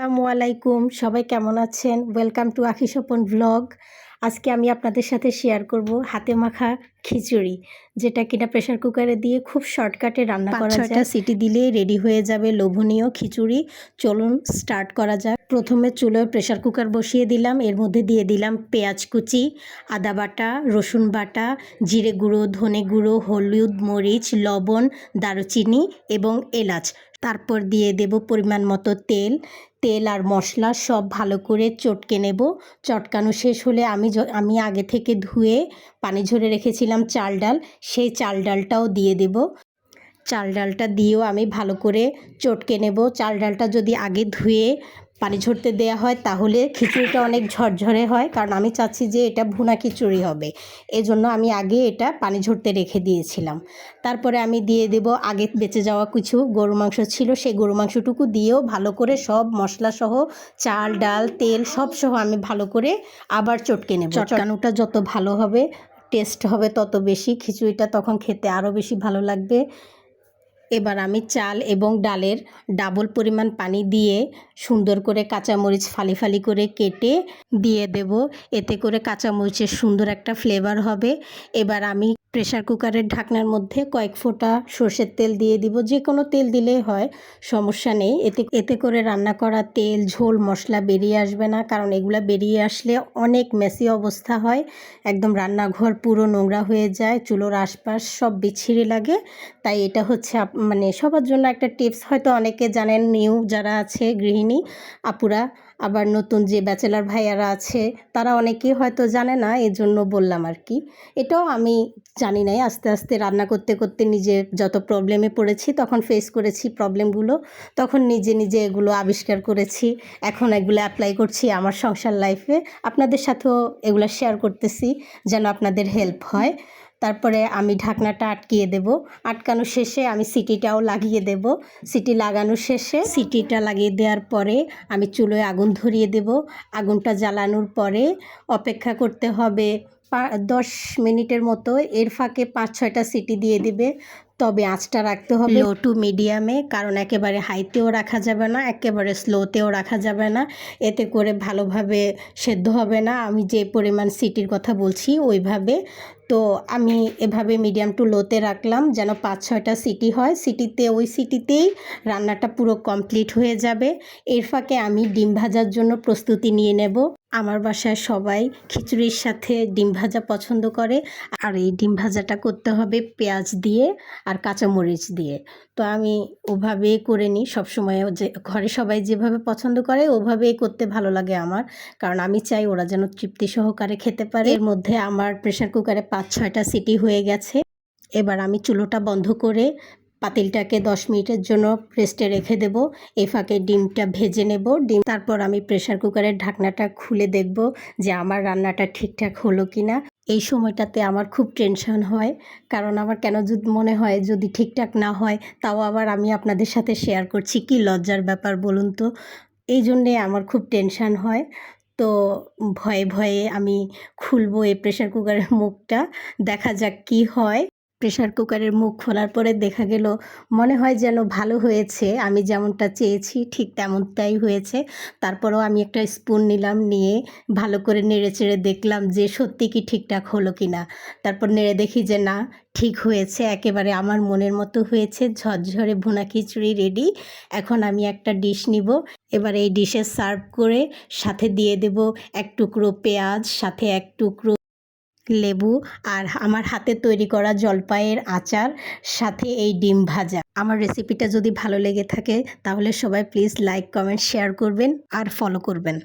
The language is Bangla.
আসসালামু আলাইকুম। সবাই কেমন আছেন? ওয়েলকাম টু আখি স্বপন ব্লগ আজকে আমি আপনাদের সাথে শেয়ার করব হাতে মাখা খিচুড়ি যেটা কিনা প্রেশার কুকারে দিয়ে খুব শর্টকাটে রান্না করা যায়। সিটি দিলে রেডি হয়ে যাবে লোভনীয় খিচুড়ি। চলুন স্টার্ট করা যাক। প্রথমে চুলোয় প্রেশার কুকার বসিয়ে দিলাম। এর মধ্যে দিয়ে দিলাম পেঁয়াজ কুচি আদা বাটা রসুন বাটা জিরে গুঁড়ো ধনে গুঁড়ো হলুদ মরিচ লবণ দারুচিনি এবং এলাচ। তারপর দিয়ে দেব পরিমাণ মতো তেল। তেল আর মশলা সব ভালো করে চটকে নেব। চটকানো শেষ হলে আমি আমি আগে থেকে ধুয়ে পানি ঝরে রেখেছিলাম চাল ডাল, সেই চাল ডালটাও দিয়ে দেব। চাল ডালটা দিয়েও আমি ভালো করে চটকে নেব। চাল ডালটা যদি আগে ধুয়ে পানি ঝরতে দেওয়া হয় তাহলে খিচুড়িটা অনেক ঝরঝরে হয়। কারণ আমি চাচ্ছি যে এটা ভুনা খিচুড়ি হবে। এজন্য আমি আগে এটা পানি ঝরতে রেখে দিয়েছিলাম। তারপরে আমি দিয়ে দেব আগে বেঁচে যাওয়া কিছু গরু মাংস ছিল সেই গরু মাংসটুকু দিয়েও ভালো করে সব মশলা সহ চাল ডাল তেল সব সহ আমি ভালো করে আবার চটকে নেব। চটকানোটা যত ভালো হবে টেস্ট হবে তত বেশি। খিচুড়িটা তখন খেতে আরও বেশি ভালো লাগবে। এবার আমি চাল এবং ডালের ডাবল পরিমাণ পানি দিয়ে সুন্দর করে কাঁচামরিচ ফালি ফালি করে কেটে দিয়ে দেব। এতে করে কাঁচামরিচের সুন্দর একটা ফ্লেভার হবে। এবার আমি প্রেশার কুকারের ঢাকনার মধ্যে কয়েক ফোঁটা সর্ষের তেল দিয়ে দিব। যে কোনো তেল দিলেই হয়, সমস্যা নেই। এতে এতে করে রান্না করা তেল, ঝোল, মশলা বেরিয়ে আসবে না। কারণ এগুলা বেরিয়ে আসলে অনেক মেসি অবস্থা হয়। একদম রান্নাঘর পুরো নোংরা হয়ে যায়, চুলোর আশপাশ সব বিচ্ছিরি লাগে। তাই এটা হচ্ছে মানে সবার জন্য একটা টিপস হয়তো অনেকে জানেন, নিউ যারা আছে, গৃহিণী, আপুরা, আবার নতুন যে ব্যাচেলার ভাইয়ারা আছে, তারা অনেকেই হয়তো জানে না, এজন্য বললাম আর কি। এটাও আমি জানি নাই, আস্তে আস্তে রান্না করতে করতে নিজে যত প্রবলেমে পড়েছি, তখন ফেস করেছি প্রবলেমগুলো তখন নিজে নিজে এগুলো আবিষ্কার করেছি। এখন এগুলো অ্যাপ্লাই করছি আমার সংসার লাইফে আপনাদের সাথেও এগুলো শেয়ার করতেছি, যেন আপনাদের হেল্প হয়। তারপরে আমি ঢাকনাটা আটকিয়ে দেব। আটকানো শেষে আমি সিটিটাও লাগিয়ে দেব। সিটি লাগানো শেষে সিটিটা লাগিয়ে দেওয়ার পরে আমি চুলোয় আগুন ধরিয়ে দেব। আগুনটা জ্বালানোর পরে অপেক্ষা করতে হবে দশ মিনিটের মতো। এর ফাঁকে পাঁচ ছয়টা সিটি দিয়ে দিবে। তবে আঁচটা রাখতে হবে। লো টু মিডিয়ামে, কারণ একেবারে হাইতেও রাখা যাবে না, একেবারে স্লোতেও রাখা যাবে না। এতে করে ভালোভাবে সেদ্ধ হবে না। আমি যে পরিমাণ সিটির কথা বলছি, ওইভাবে। তো আমি এভাবে মিডিয়াম টু লোতে রাখলাম, যেন পাঁচ ছয়টা সিটি হয়। সিটিতে, ওই সিটিতেই রান্নাটা পুরো কমপ্লিট হয়ে যাবে। এর ফাঁকে আমি ডিম ভাজার জন্য প্রস্তুতি নিয়ে নেব। আমার বাসায় সবাই খিচুড়ির সাথে ডিম ভাজা পছন্দ করে। আর এই ডিম ভাজাটা করতে হবে পেঁয়াজ দিয়ে আর কাঁচামরিচ দিয়ে। তো আমি ওভাবেই করে নিই। সবসময় যে, ঘরে সবাই যেভাবে পছন্দ করে, ওভাবেই করতে ভালো লাগে আমার। কারণ আমি চাই ওরা যেন তৃপ্তি সহকারে খেতে পারে। এর মধ্যে আমার প্রেশার কুকারে পাঁচ ছয়টা সিটি হয়ে গেছে। এবার আমি চুলোটা বন্ধ করে পাতিলটাকে দশ মিনিটের জন্য রেস্টে রেখে দেব। এই ফাঁকে ডিমটা ভেজে নেব। ডিম তারপর আমি প্রেশার কুকারের ঢাকনাটা খুলে দেখব যে আমার রান্নাটা ঠিকঠাক হলো কি না এই সময়টাতে আমার খুব টেনশন হয়, কারণ আমার কেন যদি মনে হয় যদি ঠিকঠাক না হয়, তাও আবার আমি আপনাদের সাথে শেয়ার করছি। কি লজ্জার ব্যাপার বলুন তো? এই জন্যে আমার খুব টেনশন হয়। তো ভয়ে ভয়ে আমি খুলবো এই প্রেশার কুকারের মুখটা। দেখা যাক কি হয়। প্রেশার কুকারের মুখ খোলার পরে দেখা গেল মনে হয় যেন ভালো হয়েছে। আমি যেমনটা চেয়েছি, ঠিক তেমনটাই হয়েছে। তারপরেও আমি একটা স্পুন নিলাম, নিয়ে ভালো করে নেড়ে চেড়ে দেখলাম যে সত্যি কি ঠিকঠাক হলো কি না। তারপর নেড়ে দেখি যে না, ঠিক হয়েছে, একেবারে আমার মনের মতো হয়েছে, ঝরঝরে ভুনা খিচুড়ি রেডি এখন আমি একটা ডিশ নিব। এবার এই ডিশে সার্ভ করে সাথে দিয়ে দেব এক টুকরো পেঁয়াজ, সাথে এক টুকরো লেবু আর আমার হাতে তৈরি করা জলপাইয়ের আচার, সাথে এই ডিম ভাজা। আমার রেসিপিটা যদি ভালো লেগে থাকে, তাহলে সবাই প্লিজ লাইক কমেন্ট শেয়ার করবেন আর ফলো করবেন।